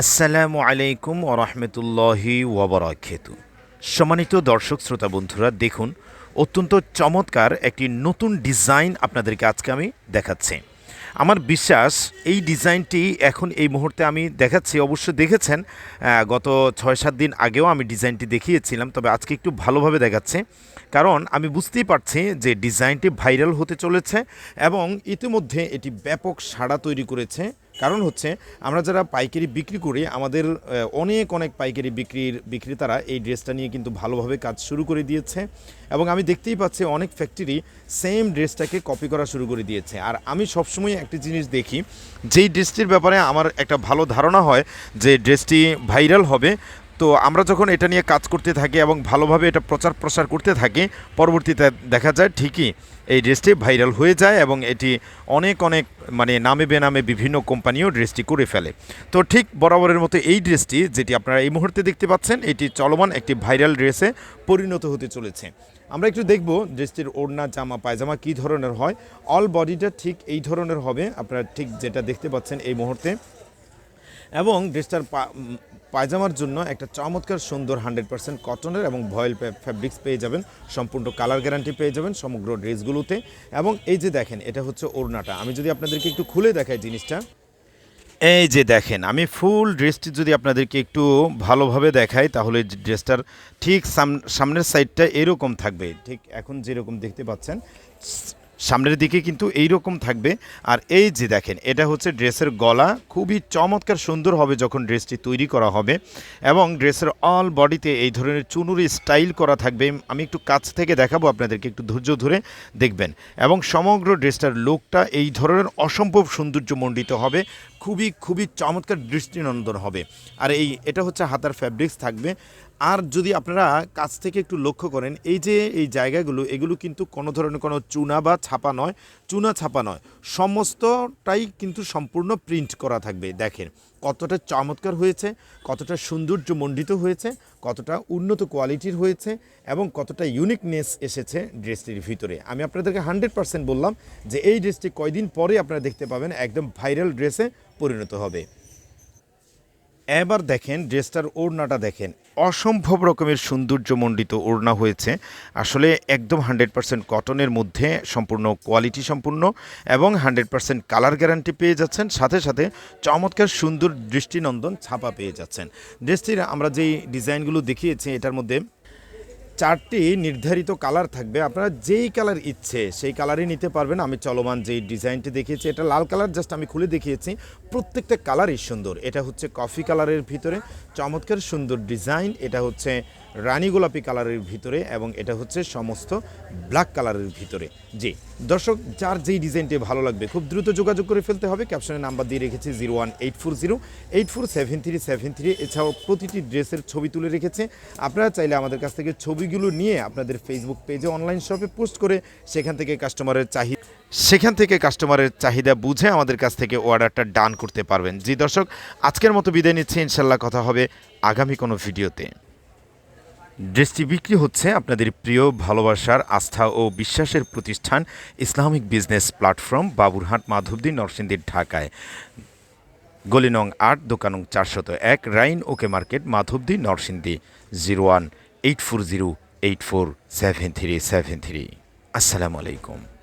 আসসালামু আলাইকুম ওরহমতুল্লাহি ওবরাকেতু সম্মানিত দর্শক, শ্রোতা, বন্ধুরা, দেখুন, অত্যন্ত চমৎকার একটি নতুন ডিজাইন আপনাদেরকে আজকে আমি দেখাচ্ছি। আমার বিশ্বাস, এই ডিজাইনটি এখন এই মুহূর্তে আমি দেখাচ্ছি। অবশ্য দেখেছেন গত ছয় সাত দিন আগেও আমি ডিজাইনটি দেখিয়েছিলাম, তবে আজকে একটু ভালোভাবে দেখাচ্ছে। কারণ আমি বুঝতেই পারছি যে ডিজাইনটি ভাইরাল হতে চলেছে এবং ইতিমধ্যে এটি ব্যাপক সাড়া তৈরি করেছে। কারণ হচ্ছে, আমরা যারা পাইকারি বিক্রি করি, আমাদের অনেক অনেক পাইকারি বিক্রির বিক্রেতারা এই ড্রেসটা নিয়ে কিন্তু ভালোভাবে কাজ শুরু করে দিয়েছে। এবং আমি দেখতেই পাচ্ছি অনেক ফ্যাক্টরি সেম ড্রেসটাকে কপি করা শুরু করে দিয়েছে। আর আমি সবসময় একটি জিনিস দেখি, যেই ড্রেসটির ব্যাপারে আমার একটা ভালো ধারণা হয়, যে ড্রেসটি ভাইরাল হবে তো আমরা যখন এটা নিয়ে কাজ করতে থাকি এবং ভালোভাবে এটা প্রচার প্রসার করতে থাকি, পরবর্তীতে দেখা যায় ঠিকই এই ড্রেসটি ভাইরাল হয়ে যায় এবং এটি অনেক অনেক মানে নামে বেনামে বিভিন্ন কোম্পানিও ড্রেসটি করে ফেলে। তো ঠিক বরাবরের মতো এই ড্রেসটি যেটি আপনারা এই মুহূর্তে দেখতে পাচ্ছেন, এটি চলমান একটি ভাইরাল ড্রেসে পরিণত হতে চলেছে। আমরা একটু দেখব ড্রেসটির ওড়না, জামা, পায়জামা কী ধরনের হয়। অল বডিটা ঠিক এই ধরনের হবে। আপনারা ঠিক যেটা দেখতে পাচ্ছেন এই মুহূর্তে। এবং ড্রেসটার পায়জামার জন্য একটা চমৎকার সুন্দর হান্ড্রেড পার্সেন্ট কটনের এবং ভয়েল ফ্যাব্রিক্স পেয়ে যাবেন। সম্পূর্ণ কালার গ্যারান্টি পেয়ে যাবেন সমগ্র ড্রেসগুলোতে। এবং এই যে দেখেন, এটা হচ্ছে ওড়নাটা। আমি যদি আপনাদেরকে একটু খুলে দেখাই জিনিসটা। এই যে দেখেন, আমি ফুল ড্রেসটি যদি আপনাদেরকে একটু ভালোভাবে দেখাই, তাহলে ড্রেসটার ঠিক সাম- সামনের সাইডটা এরকম থাকবে। ঠিক এখন যেরকম দেখতে পাচ্ছেন সামনের দিকে কিন্তু এই রকম থাকবে। আর এই যে দেখেন, এটা হচ্ছে ড্রেসের গলা। খুবই চমৎকার সুন্দর হবে যখন ড্রেসটি তৈরি করা হবে। এবং ড্রেসের অল বডিতে এই ধরনের চুনুরি স্টাইল করা থাকবে। আমি একটু কাছ থেকে দেখাবো, আপনাদেরকে একটু ধৈর্য ধরে দেখবেন। এবং সমগ্র ড্রেসটার লুকটা এই ধরনের অসম্ভব সৌন্দর্যমণ্ডিত হবে। খুবই খুবই চমৎকার দৃষ্টিনন্দন হবে। আর এই, এটা হচ্ছে হাতার ফ্যাব্রিক্স থাকবে। আর যদি আপনারা কাছ থেকে একটু লক্ষ্য করেন, এই যে এই জায়গাগুলো, এগুলো কিন্তু কোনো ধরনের কোনো চুনা বা ছাপা নয়, চুনা ছাপা নয়। সমস্তটাই কিন্তু সম্পূর্ণ প্রিন্ট করা থাকবে। দেখেন কতটা চমৎকার হয়েছে, কতটা সৌন্দর্য মণ্ডিত হয়েছে, কতটা উন্নত কোয়ালিটির হয়েছে এবং কতটা ইউনিকনেস এসেছে ড্রেসটির ভিতরে। আমি আপনাদেরকে হান্ড্রেড পার্সেন্ট বললাম যে এই ড্রেসটি কয়দিন পরে আপনারা দেখতে পাবেন, একদম ভাইরাল ড্রেসে পরিণত হবে। এবার দেখেন ড্রেসটার ওড়নাটা দেখেন। অসম্ভব রকমের সৌন্দর্যমণ্ডিত ওড়না হয়েছে। আসলে একদম হান্ড্রেড পার্সেন্ট কটনের মধ্যে সম্পূর্ণ, কোয়ালিটি সম্পূর্ণ এবং হান্ড্রেড পার্সেন্ট কালার গ্যারান্টি পেয়ে যাচ্ছেন। সাথে সাথে চমৎকার সুন্দর দৃষ্টিনন্দন ছাপা পেয়ে যাচ্ছেন। ড্রেসটির আমরা যেই ডিজাইনগুলো দেখিয়েছি, এটার মধ্যে চারটি নির্ধারিত কালার থাকবে। আপনারা যেই কালার ইচ্ছে সেই কালারই নিতে পারবেন। আমি চলমান যেই ডিজাইনটি দেখিয়েছি, এটা লাল কালার, জাস্ট আমি খুলে দেখিয়েছি। প্রত্যেকটা কালারই সুন্দর। এটা হচ্ছে কফি কালারের ভিতরে। চমৎকার সুন্দর ডিজাইন। এটা হচ্ছে রানী গোলাপি কালারের ভিতরে এবং এটা হচ্ছে সমস্ত ব্ল্যাক কালারের ভিতরে। জি, দর্শক, যার যেই ডিজাইনটি ভালো লাগবে, খুব দ্রুত যোগাযোগ করে ফেলতে হবে। ক্যাপশনে নাম্বার দিয়ে রেখেছি zero one eight four zero, eight four seven three seven three. এছাড়াও প্রতিটি ড্রেসের ছবি তুলে রেখেছে। আপনারা চাইলে আমাদের কাছ থেকে ছবিগুলো নিয়ে আপনাদের ফেসবুক পেজে অনলাইন শপে পোস্ট করে সেখান থেকে কাস্টমারের চাহিদা সেখান থেকে কাস্টমারের চাহিদা বুঝে আমাদের কাছ থেকে অর্ডারটা ডান করতে পারবেন। জি, দর্শক, আজকের মতো বিদায় নিচ্ছি। ইনশাল্লাহ কথা হবে আগামী কোনো ভিডিওতে ড্রেসটি বিক্রি হচ্ছে আপনাদের প্রিয় ভালোবাসার আস্থা ও বিশ্বাসের প্রতিষ্ঠান Islamic business platform Baburhat Madhabdi নরসিংদীর ঢাকায়। গলি নং আট, দোকান চারশত এক, রাইন okay market, Madhabdi Narsingdi, zero one, eight four zero, eight four, seven three seven three. আসসালামু আলাইকুম।